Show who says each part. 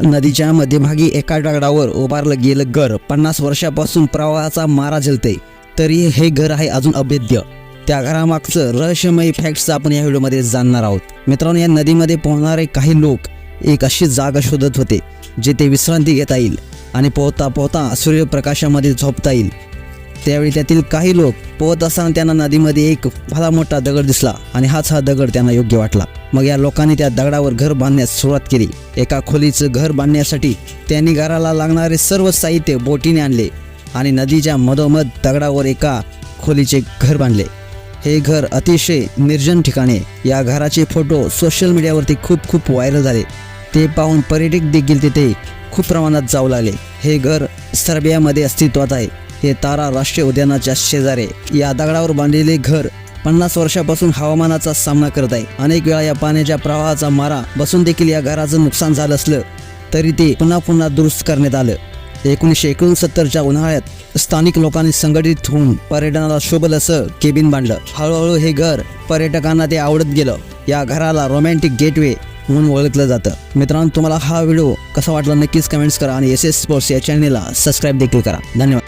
Speaker 1: नदीच्या मध्यभागी एका दगडावर उभारलं गेलं घर. पन्नास वर्षापासून प्रवाहाचा मारा झेलते. तरी हे घर आहे अजून अभेद्य. त्या घरामागचं रहस्यमयी फॅक्ट्स आपण या व्हिडिओमध्ये जाणणार आहोत. मित्रांनो या नदीमध्ये पोहणारे काही लोक एक अशी जागा शोधत होते जिथे विश्रांती घेता येईल आणि पोहता पोहता सूर्यप्रकाशामध्ये झोपता येईल. त्यावेळी त्यातील काही लोक पोहत असताना त्यांना नदीमध्ये एक भला मोठा दगड दिसला आणि हाच हा दगड त्यांना योग्य वाटला. मग या लोकांनी त्या दगडावर घर बांधण्यास सुरुवात केली. एका खोलीचं घर बांधण्यासाठी त्यांनी घराला लागणारे सर्व साहित्य बोटीने आणले आणि नदीच्या मधोमध दगडावर एका खोलीचे घर बांधले. हे घर अतिशय निर्जन ठिकाणी या घराचे फोटो सोशल मीडियावरती खूप खूप व्हायरल झाले. ते पाहून पर्यटक देखील तिथे खूप प्रमाणात जाऊ लागले. हे घर सर्बियामध्ये अस्तित्वात आहे. हे तारा राष्ट्रीय उद्यानाच्या शेजारी या दगडावर बांधलेले घर पन्नास वर्षापासून हवामानाचा सामना करत आहे. अनेक वेळा या पाण्याच्या प्रवाहाचा मारा बसून देखील या घराचं नुकसान झालं असलं तरी ते पुन्हा पुन्हा दुरुस्त करण्यात आलं. एकोणीसशे एकोणसत्तरच्या उन्हाळ्यात स्थानिक लोकांनी संघटित होऊन पर्यटनाला शोभल असं केबिन बांधलं. हळूहळू हे घर पर्यटकांना ते आवडत गेलं. या घराला रोमॅन्टिक गेटवे म्हणून ओळखलं जातं. मित्रांनो तुम्हाला हा व्हिडिओ कसा वाटला नक्कीच कमेंट्स करा आणि एस एस स्पोर्ट्स या चॅनलला सबस्क्राईब देखील करा. धन्यवाद.